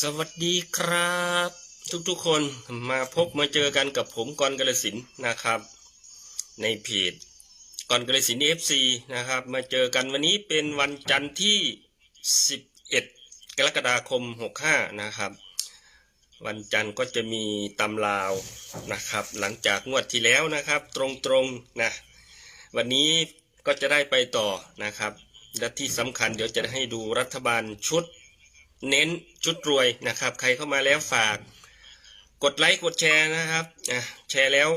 สวัสดีครับ ทุกๆคนมาพบมาเจอกันกับผมกรกระสินนะครับ ในเพจกรกระสินเอฟซีนะครับ มาเจอกันวันนี้เป็นวันจันทร์ที่ 11 กรกฎาคม 65 นะครับ วันจันทร์ก็จะมีตำลาวนะครับ หลังจากงวดที่แล้วนะครับ ตรงๆนะวันนี้ก็จะได้ไปต่อนะครับ และที่สำคัญเดี๋ยวจะให้ดูรัฐบาลชุด เน้นชุดรวยนะครับ ใครเข้ามาแล้วฝาก กดไลค์กดแชร์นะครับอะแชร์แล้ว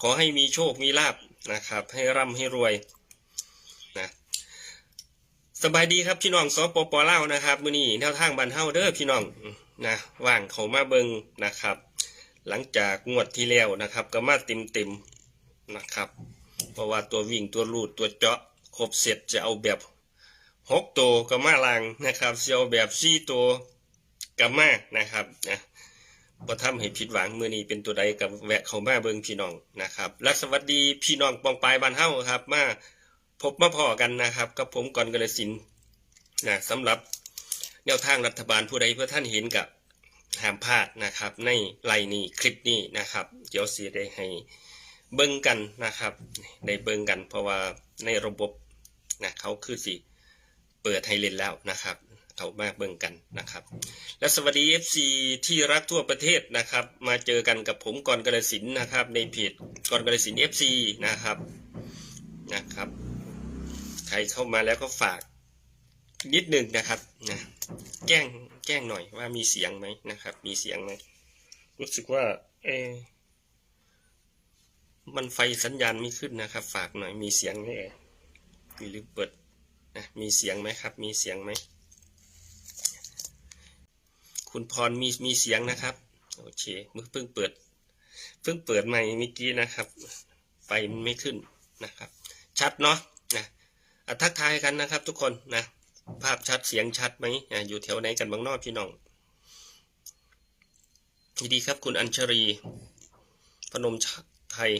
ขอให้มีโชคมีลาบนะครับ ให้ร่ำให้รวยนะสบายดีครับพี่น้องสปปเล่านะครับมื้อนี้แนวทางบันเฮาเด้อพี่น้องนะว่างเขามาเบิงนะครับ หลังจากงวดที่แล้วนะครับ ก็มาเต็มเต็มนะครับ เพราะว่าตัววิ่งตัวลูดตัวเจาะครบเสร็จจะเอาแบบ หกตัวกับมาลังนะครับเซียวแบบสี่ตัวกับมานะครับนะบ่ทำให้ผิดหวังมือนี้เป็นตัวใดกับแวะเข้ามาเบิ่งพี่น้องนะครับและสวัสดีพี่น้องปองปลายบ้านเฮาครับ มาพบมาพอกันนะครับกับผมก่อนกระสินนะสำหรับแนวทางรัฐบาลผู้ใดเพื่อท่านเห็นกับห้ามพลาดนะครับ ในไลน์นี้คลิปนี้นะครับ เดี๋ยวสิได้ให้เบิ่งกันนะครับ ได้เบิ่งกันเพราะว่าในระบบนะเขาคือสิ เปิดให้เล่นแล้วนะครับเขามาเบิ่งกันนะครับ และสวัสดี FC ที่รักทั่วประเทศนะครับ มาเจอกันกับผมกรกระสินนะครับ ในเพจกรกระสิน FC นะครับนะครับ ใครเข้ามาแล้วก็ฝากนิดหนึ่งนะครับนะแจ้งแจ้งหน่อยว่ามีเสียงไหมนะครับ มีเสียงไหมรู้สึกว่า เอมันไฟสัญญาณไม่ขึ้นนะครับ ฝากหน่อยมีเสียงไหมเอ่ยมีลืมเปิด นะมีเสียงไหมครับ มีเสียงไหม คุณพรมีมีเสียงนะครับ โอเคเมื่อเพิ่งเปิด เพิ่งเปิดใหม่เมื่อกี้นะครับไฟมันไม่ขึ้นนะครับ ชัดเนาะนะอะทักทายกันนะครับ ทุกคนนะ ภาพชัดเสียงชัดไหมอยู่แถวไหนกันบ้างนอกพี่น้องยินดีครับคุณอัญชรี พนมไทย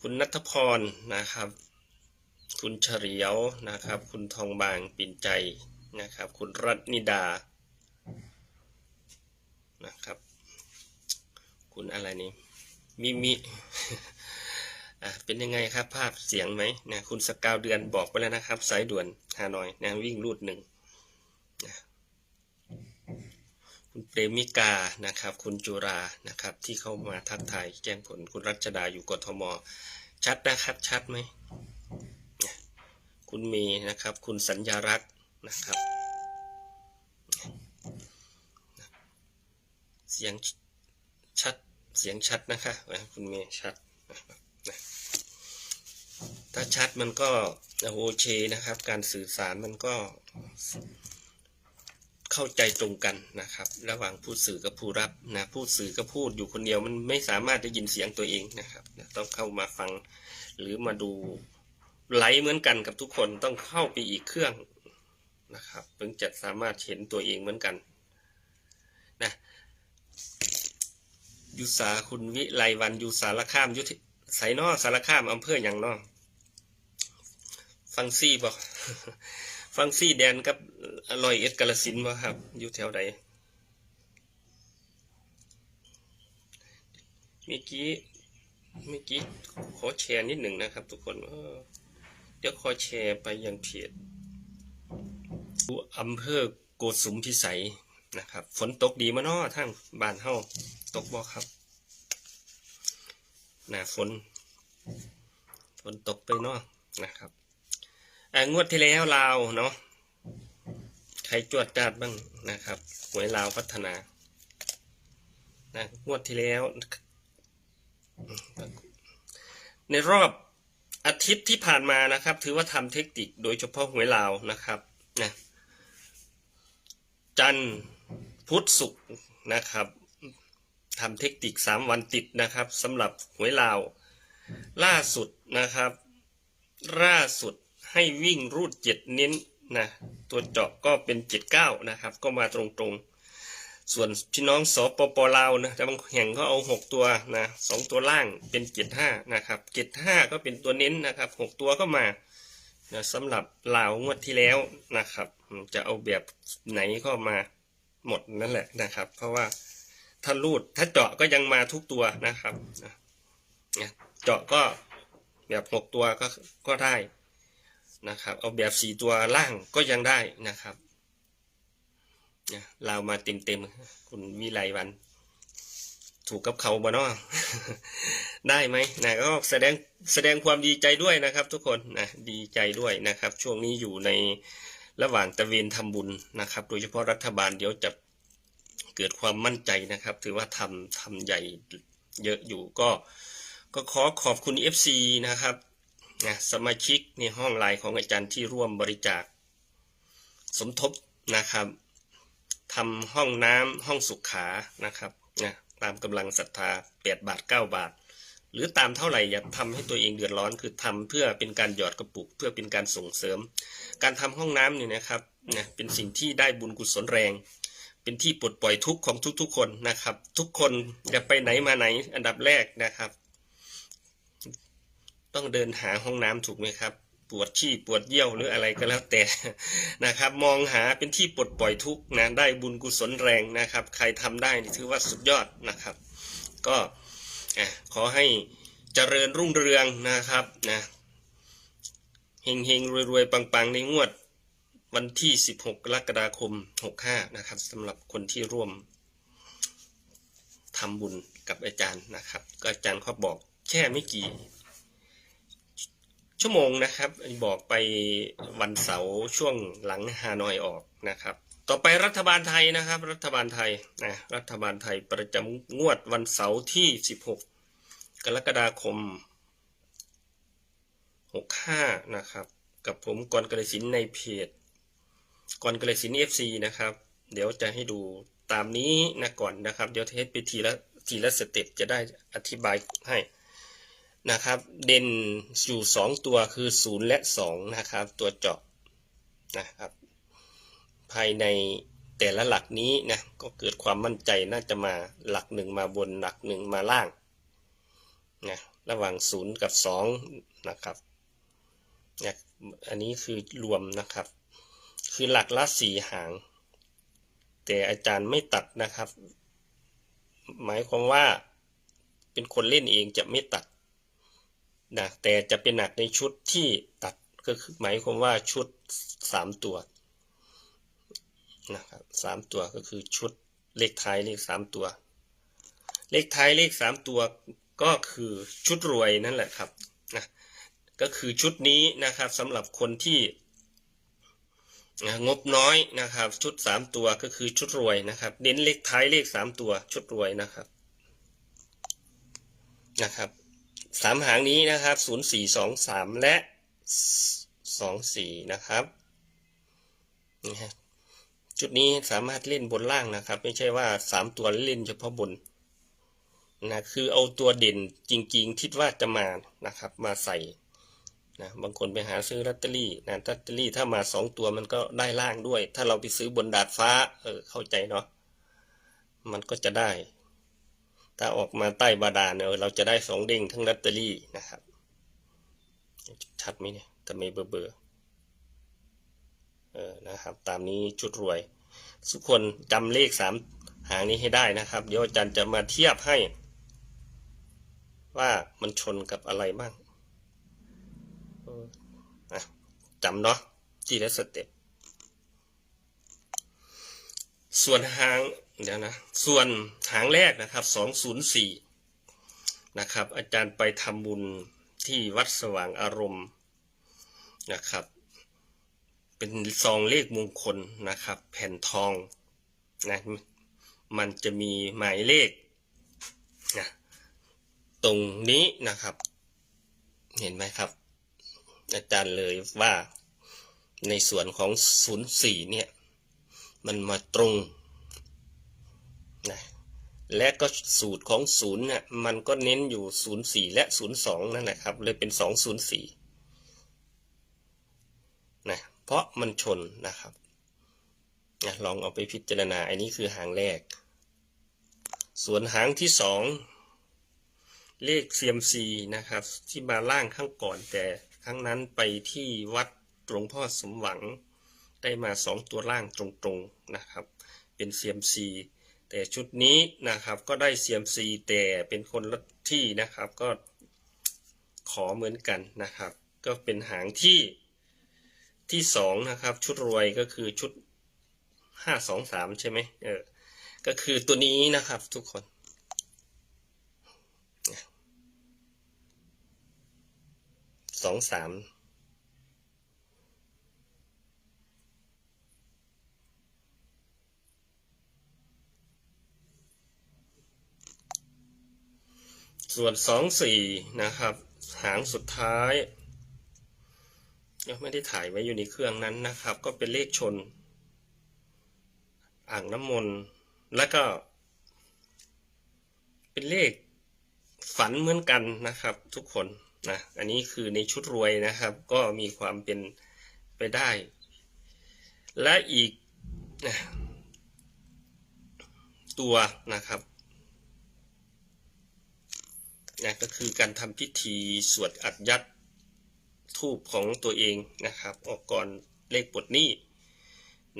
คุณนัทพรนะครับ คุณเฉลียวนะครับ คุณทองบางปิ่นใจนะครับ คุณรัตนิดานะครับ คุณอะไรนี่มิมิอะเป็นยังไงครับภาพเสียงไหมนะคุณสกาวเดือนบอกไปแล้วนะครับ สายด่วนฮานอยนะวิ่งรูดหนึ่งนะคุณเปรมิกานะครับ คุณจุรานะครับ ที่เข้ามาทักทายแจ้งผลคุณรัชดาอยู่กทม ชัดนะครับ ชัดไหม คุณเมย์นะครับ คุณสัญญารักษ์นะครับ เสียงชัดเสียงชัดนะคะคุณเมย์ชัดถ้าชัดมันก็โอเคนะครับ การสื่อสารมันก็เข้าใจตรงกันนะครับ ระหว่างผู้สื่อกับผู้รับนะผู้สื่อก็พูดอยู่คนเดียวมันไม่สามารถได้ยินเสียงตัวเองนะครับ ต้องเข้ามาฟังหรือมาดู ไลฟ์เหมือนกันกับทุกคนต้องเข้าไปอีกเครื่องนะครับถึงจะสามารถเห็นตัวเองเหมือนกันนะยุสาคุณวิไลวันยุสารข้ามยุทธไสนอสารข้ามอำเภออย่างนอฟังซี่บอกฟังซี่แดนกับอร่อยเอ็ดกาลสินบ่ครับ อยู่แถวใดเมื่อกี้เมื่อกี้ขอแชร์นิดหนึ่งนะครับทุกคน เดี๋ยวขอแชร์ไปยังเพจอำเภอโกสุมพิสัยนะครับ ฝนตกดีมาเนาะทั้งบ้านเฮาตกบ่ครับหนาฝน ฝนตกไปเนาะนะครับงวดที่แล้วลาวเนาะใครจวดจัดบ้างนะครับหวยลาวพัฒนานะงวดที่แล้ว ในรอบ อาทิตย์ที่ผ่านมานะครับ ถือว่าทำเทคนิคโดยเฉพาะหวยลาวนะครับนะจันทร์พุธศุกร์นะครับทำเทคนิคสามวันติดนะครับสำหรับหวยลาว ล่าสุดนะครับล่าสุดให้วิ่งรูดเจ็ดเน้นนะตัวเจาะก็เป็นเจ็ดเก้านะครับ ก็มาตรงๆ ส่วนพี่น้องสปปลาวนะแต่บางแห่งก็เอาหกตัวนะสองตัวล่างเป็นเจ็ดห้านะครับเจ็ดห้าก็เป็นตัวเน้นนะครับหกตัวก็มานะสำหรับลาวงวดที่แล้วนะครับ จะเอาแบบไหนก็มาหมดนั่นแหละนะครับ เพราะว่าถ้ารูดถ้าเจาะก็ยังมาทุกตัวนะครับนะเนี่ยเจาะก็แบบหกตัวก็ก็ได้นะครับ เอาแบบสี่ตัวล่างก็ยังได้นะครับ เรามาเต็มเต็มๆคุณวิไลวัน ถูกกับเขาบ่เนาะได้ไหมนะก็แสดงแสดงความดีใจด้วยนะครับ ทุกคนนะดีใจด้วยนะครับ ช่วงนี้อยู่ในระหว่างตะเวนทำบุญนะครับ โดยเฉพาะรัฐบาลเดี๋ยวจะเกิดความมั่นใจนะครับ ถือว่าทำทำใหญ่เยอะอยู่ก็ก็ขอขอบคุณ FC นะครับนะสมาชิกในห้องไลน์ของอาจารย์ที่ร่วมบริจาค สมทบนะครับ ทำห้องน้ำห้องสุขานะครับนะตามกำลังศรัทธา8บาท 9 บาท หรือตามเท่าไหร่อย่าทำให้ตัวเองเดือดร้อนคือทำเพื่อเป็นการหยอดกระปุก เพื่อเป็นการส่งเสริม การทำห้องน้ำเนี่ยนะครับนะเป็นสิ่งที่ได้บุญกุศลแรง เป็นที่ปลดปล่อยทุกข์ของทุกๆคนนะครับ ทุกคนอย่าไปไหนมาไหนอันดับแรกนะครับ ต้องเดินหาห้องน้ำถูกไหมครับ ปวดขี้ปวดเยี่ยวหรืออะไรก็แล้วแต่นะครับ มองหาเป็นที่ปลดปล่อยทุกนะได้บุญกุศลแรงนะครับ ใครทำได้นี่ถือว่าสุดยอดนะครับ ก็ขอให้เจริญรุ่งเรืองนะครับนะเฮงเฮงรวยรวยๆปังๆในงวดวันที่ 16 กรกฎาคม 65 นะครับสำหรับคนที่ร่วมทำบุญกับอาจารย์นะครับ ก็อาจารย์เขาบอกแค่ไม่กี่ ชั่วโมงนะครับบอกไปวันเสาร์ช่วงหลังฮานอยออกนะครับ ต่อไปรัฐบาลไทยนะครับ รัฐบาลไทยนะรัฐบาลไทยประจำงวดวันเสาร์ที่ 16 กรกฎาคม 65 นะครับ กับผมกรกระสินในเพจกรกระสินเอฟซีนะครับ เดี๋ยวจะให้ดูตามนี้นะก่อนนะครับ เดี๋ยวเทสไปทีละทีละสเต็ปจะได้อธิบายให้ นะครับเด่นอยู่สองตัวคือศูนย์และสองนะครับตัวเจาะนะครับภายในแต่ละหลักนี้นะก็เกิดความมั่นใจน่าจะมาหลักหนึ่งมาบนหลักหนึ่งมาล่างนะระหว่างศูนย์กับสองนะครับนะอันนี้คือรวมนะครับ คือหลักละสี่หาง แต่อาจารย์ไม่ตัดนะครับ หมายความว่าเป็นคนเล่นเองจะไม่ตัด นะแต่จะเป็นหนักในชุดที่ตัดก็คือหมายความว่าชุดสามตัวนะครับสามตัวก็คือชุดเลขท้ายเลขสามตัว เลขท้ายเลขสามตัวก็คือชุดรวยนั่นแหละครับนะก็คือชุดนี้นะครับสำหรับคนที่งบน้อยนะครับชุดสามตัวก็คือชุดรวยนะครับเน้นเลขท้ายเลขสามตัวชุดรวยนะครับนะครับ สามหางนี้นะครับศูนย์สี่สองสามและสองสี่นะครับนี่ฮะจุดนี้สามารถเล่นบนล่างนะครับ ไม่ใช่ว่าสามตัวเล่นเฉพาะบนนะคือเอาตัวเด่นจริงๆคิดว่าจะมานะครับ มาใส่นะบางคนไปหาซื้อลอตเตอรี่นะลอตเตอรี่ถ้ามาสองตัวมันก็ได้ล่างด้วย ถ้าเราไปซื้อบนดาดฟ้าเออเข้าใจเนาะมันก็จะได้ ถ้าออกมาใต้บาดาลเนี่ยเราจะได้สองเด้งทั้งลอตเตอรี่นะครับ ชัดไหมเนี่ยทำไมเบอร์เบอร์เออนะครับ ตามนี้ชุดรวย ทุกคนจำเลขสามหางนี้ให้ได้นะครับ เดี๋ยวอาจารย์จะมาเทียบให้ ว่ามันชนกับอะไรบ้างจำเนาะทีละสเต็ปส่วนหาง เดี๋ยวนะ ส่วนหางแรกนะครับสองศูนย์สี่นะครับ อาจารย์ไปทำบุญที่วัดสว่างอารมณ์นะครับ เป็นซองเลขมงคลนะครับ แผ่นทองนะมันจะมีหมายเลขนะตรงนี้นะครับ เห็นไหมครับ อาจารย์เลยว่าในส่วนของศูนย์สี่เนี่ย มันมาตรง และก็สูตรของศูนย์เนี่ยมันก็เน้นอยู่ศูนย์สี่และศูนย์สองนั่นแหละครับ เลยเป็นสองศูนย์สี่นะเพราะมันชนนะครับนะลองเอาไปพิจารณา อันนี้คือหางแรก ส่วนหางที่สองเลข CMC นะครับ ที่มาล่างข้างก่อนแต่ครั้งนั้นไปที่วัดหลวงพ่อสมหวังได้มาสองตัวล่างตรงๆนะครับ เป็น CMC แต่ชุดนี้นะครับก็ได้ CMC แต่เป็นคนละที่นะครับก็ขอเหมือนกันนะครับ ก็เป็นหางที่ที่สองนะครับ ชุดรวยก็คือชุดห้าสองสามใช่ไหมเออก็คือตัวนี้นะครับทุกคนสองสาม ส่วนสองสี่นะครับ หางสุดท้ายยังไม่ได้ถ่ายไว้อยู่ในเครื่องนั้นนะครับ ก็เป็นเลขชน อ่างน้ำมนต์แล้วก็ เป็นเลขฝันเหมือนกันนะครับ ทุกคนนะอันนี้คือในชุดรวยนะครับ ก็มีความเป็นไปได้ และอีกนะตัวนะครับ นะก็คือการทำพิธีสวดอัดยัดทูบของตัวเองนะครับ ออกก่อนเลขปลดหนี้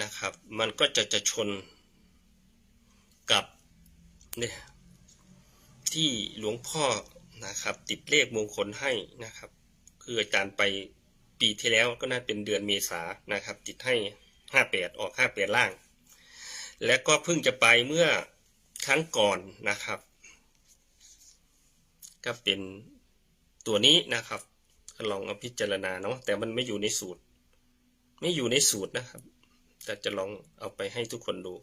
นะครับ มันก็จะจะชนกับเนี่ยที่หลวงพ่อนะครับ ติดเลขมงคลให้นะครับ คืออาจารย์ไปปีที่แล้วก็น่าเป็นเดือนเมษานะครับ ติดให้ห้าแปดออกห้าแปดล่าง และก็เพิ่งจะไปเมื่อครั้งก่อนนะครับ ก็เป็นตัวนี้นะครับลองเอาพิจารณาเนาะแต่มันไม่อยู่ในสูตร ไม่อยู่ในสูตรนะครับ แต่จะลองเอาไปให้ทุกคนดู